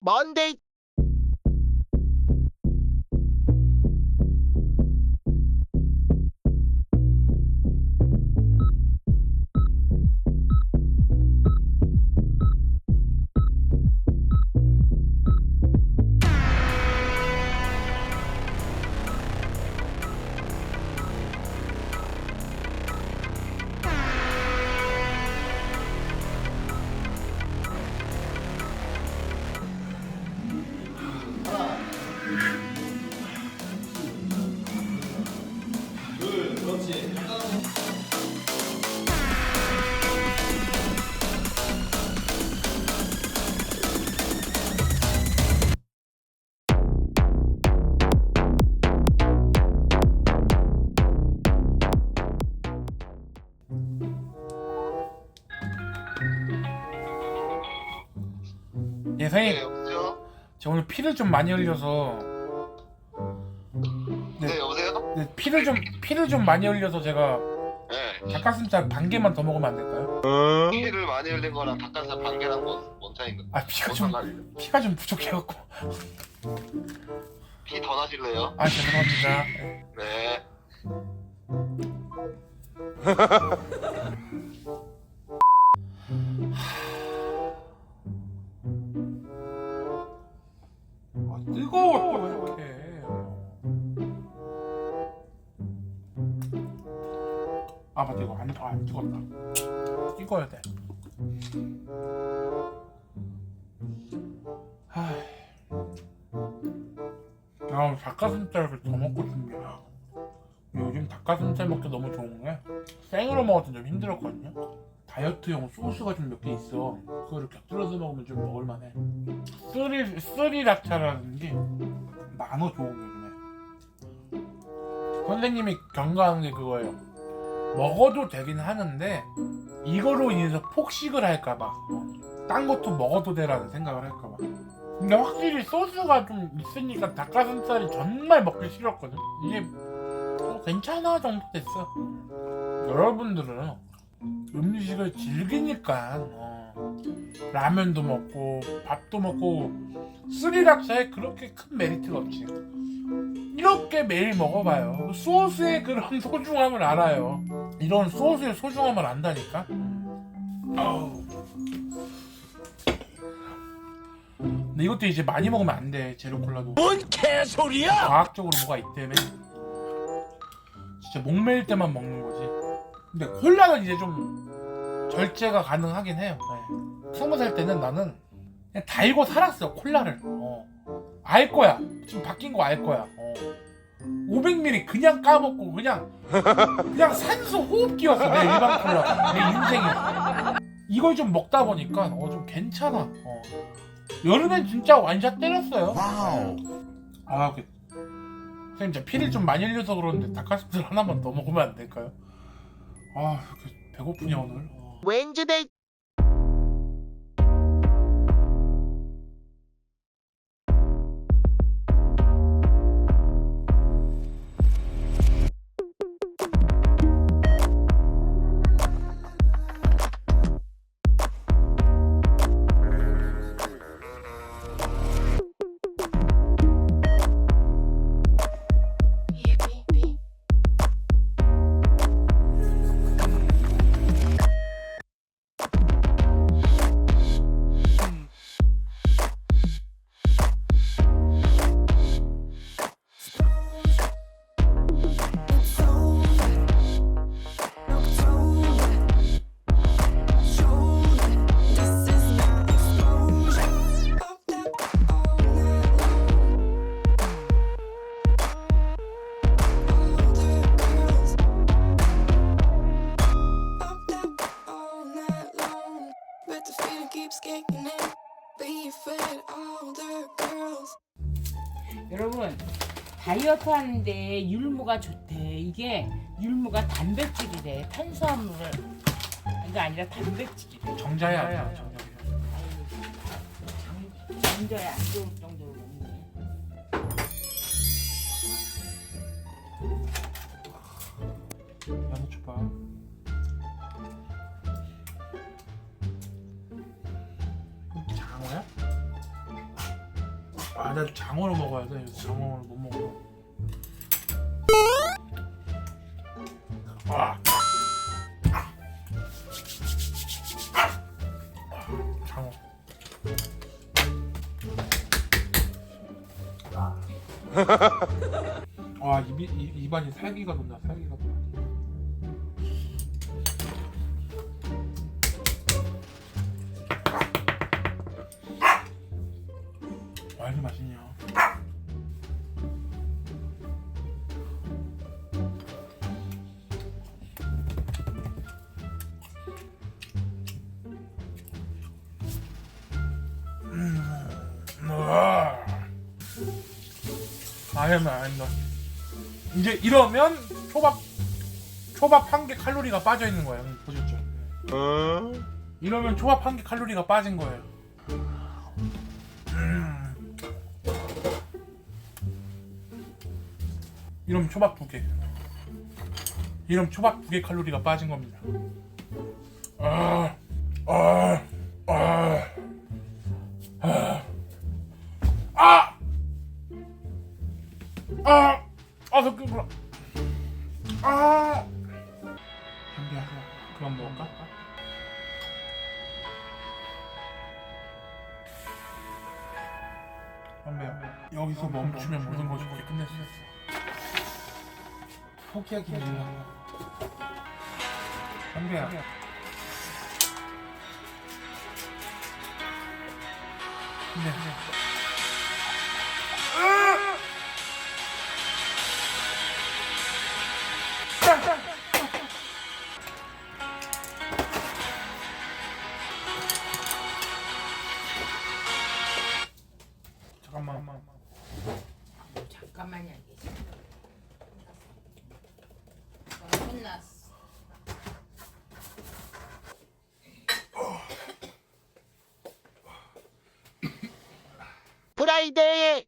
Monday 네, 선생님, 여보세요? 저 오늘 피를 좀 많이 흘려서 네. 네, 여보세요? 네, 피를 좀 피를 좀 많이 흘려서 제가 네. 닭가슴살 반 개만 더 먹으면 안 될까요? 피를 많이 흘린 거랑 닭가슴살 반 개랑 뭔, 뭔 차이인가? 아 피가 뭔 좀 상관이에요? 피가 좀 부족해갖고 피더 나실래요? 아 죄송합니다. 네. 아 맞다 이거 안, 아, 안 찍었다. 찍어야 돼. 하... 아 닭가슴살을 더 먹고 싶네요. 요즘 닭가슴살 먹기 너무 좋은 게 생으로 때좀 힘들었거든요. 다이어트용 소스가 좀 몇 개 있어. 그거를 곁들여서 먹으면 좀 먹을만해. 쓰리 쓰리라차라는 게 나노 좋은 게. 선생님이 경고하는 게 그거예요. 먹어도 되긴 하는데 이거로 인해서 폭식을 할까봐 어, 딴 것도 먹어도 되라는 생각을 할까봐. 근데 확실히 소스가 좀 있으니까 닭가슴살이 정말 먹기 싫었거든. 이게 어, 괜찮아 정도 됐어. 여러분들은 음식을 즐기니까 어, 라면도 먹고 밥도 먹고 스리락사에 그렇게 큰 메리트가 없지. 이렇게 매일 먹어봐요. 소스의 그런 소중함을 알아요. 이런 소스의 소중함을 안다니까. 근데 이것도 이제 많이 먹으면 안 돼. 제로 콜라도. 뭔 개소리야 과학적으로 뭐가 있다며. 진짜 목매일 때만 먹는 거지. 근데 콜라는 이제 좀 절제가 가능하긴 해요. 네. 스무 살 때는 나는 그냥 달고 살았어 콜라를. 어. 알 거야. 지금 바뀐 거 알 거야. 어. 500ml 그냥 까먹고 그냥 그냥 산소 호흡기였어 내 일반 콜라 내 인생에 이걸 좀 먹다 보니까 어 좀 괜찮아 어. 여름엔 진짜 완샷 때렸어요 와우 아, 그, 선생님, 진짜 피를 좀 많이 흘려서 그러는데 닭가슴살 하나만 더 먹으면 안 될까요? 아, 이렇게 배고프냐 오늘? 어. 웬즈데 여러분 다이어트 하는데 율무가 좋대. 이게 율무가 단백질이래. 탄수화물을 이거 아니라 단백질이래. 정자야, 아니야, 정자야. 전자에 안 좋을 정도 과자를 장어로 먹어야 돼. 장어를 못 먹어. 아. 장어. 와 입이 이, 입안이 살기가 돋나 살기가 돋나. 와. 아니면 아니다. 이제 이러면 초밥 초밥 한 개 칼로리가 빠져 있는 거예요. 형, 보셨죠? 이러면 초밥 한 개 칼로리가 빠진 거예요. 이러면 초밥 두 개. 이러면 초밥 두 개 칼로리가 빠진 겁니다. 아, 아, 아, 아, 아, 아, 아, 저 뭐라, 아, 준비하자. 그만 먹을까? 선배 여기서 멈추면 모든 것이 거의 있어. 포기하기 힘들어. 선배야. 근데 프라이데이